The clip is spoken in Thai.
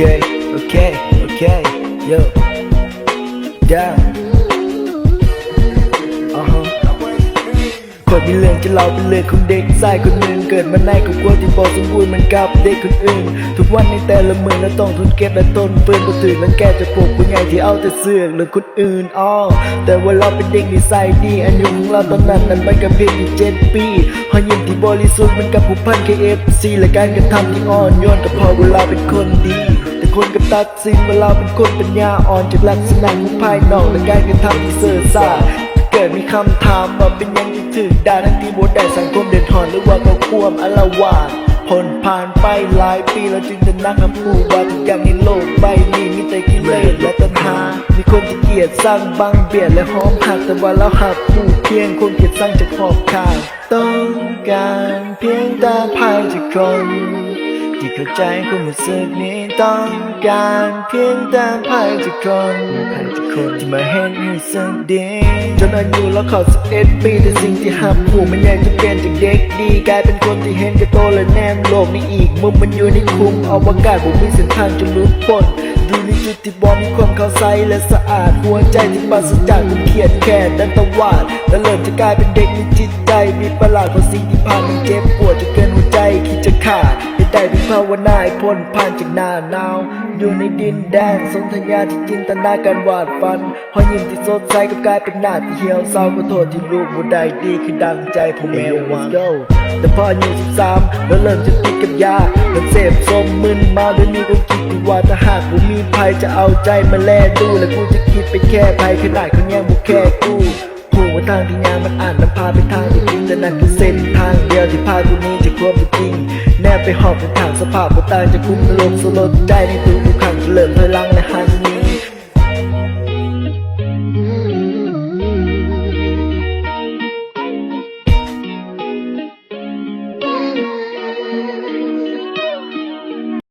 Okay, okay, okay, yo, down. Uh huh. คนมีเรื่องจะเล่าเป็นเรื่องของเด็กชายคนหนึ่งเกิดมาในครอบครัวที่บ่สมบูรณ์เหมือนกับเด็กคนอื่น ทุกวันในแต่ละมือและต้องทนเก็บและต้นเปื้อนก็ตื่นแล้วแกจะปลุกผู้ใหญ่ที่เอาแต่เสือกเรื่องคนอื่นอ้อแต่ว่าเราเป็นเด็กนิสัยดีอายุของเราตอนนั้นนั้นมันก็เพียงอยู่เจ็ดปีหอยยิ้มที่บริสุทธิ์มันกับผู้พัน KFC และการกระทำที่อ่อนโยนก็เพราะว่าเป็นคนดี คนก็ตัดสินว่าเราเป็นคนปัญญาอ่อนจากลักษณะของภายนอกและการกระทำที่เสื่อสาเกิดมีคำถามว่าเป็นยังที่ถึงด่าทั้งที่บทได้สังคมเดือดร้อนหรือว่าเขาควมอลาวาดผลผ่านไปหลายปีแล้วจึงจะนักคำพูดว่าทุกอย่างในโลกใบนี้มีแต่กิเลสและตัณหา มีคนที่เกลียดสร้างบังเบียดและหอมหักแต่ว่าเราหักผู้เพียงคนเกลียดสร้างจากขอบข่ายต้องการเพียงแต่ภายจากคน ที่เข้าใจความรู้สึกนี้ต้องการเพียงแต่ภายจากคนภายจากคนที่มาเห็นให้สึกดีจนอายุแล้วเข้าสิบเอ็ดปีแต่สิ่งที่หับผูกมันยังจะเปลี่ยนจากเด็กดี กลายเป็นคนที่เห็นแก่โตและแนมโลกนี้อีกมุมมันอยู่ในคุมอวกาศผมมีเส้นทางจะลุดพ้นอยู่ในจุดที่บอมีความเข้าใสและสะอาดหัวใจที่ปราศจากความเครียดแค้นดันตะวาดและเริ่มจะกลายเป็นเด็กมีจิตใจมีประหลาดเพราะสิ่งที่ผ่านมันเจ็บปวดจนเกินหัวใจคิดจะขาด ได้เป็นภาวนาให้พ้นผ่านจากหน้าหนาว อยู่ในดินแดนสนธยาที่จินตนาการวาดฝันหอยยิ้มที่สดใสก็กลายเป็นหน้าที่เหี่ยวเศร้าก็โทษที่ลูกบ่ได้ดีคือดังใจผมแมววางแต่พออายุสิบสามแล้วเริ่มจะติดกับยาเริ่มเสพสมมึนเมาเดี๋ยวนี้ก็คิดว่าถ้าหากกูมีภัยจะเอาใจมาแลดูและกูจะคิดไปแค่ภัยขนาดเขาแย่งบุกแค่กูผู้ว่าทางที่ยางมันอ่านมันพาไปทางที่จริงแต่นั่นคือเส้นทางเดียวที่พากูหนี้จากความเป็นจริง แนบไปหอบในทางสภาพบ่ต่างจะคุ้มนรกสลดใจในตู้ทุกขังเฉลิมพลังและหัน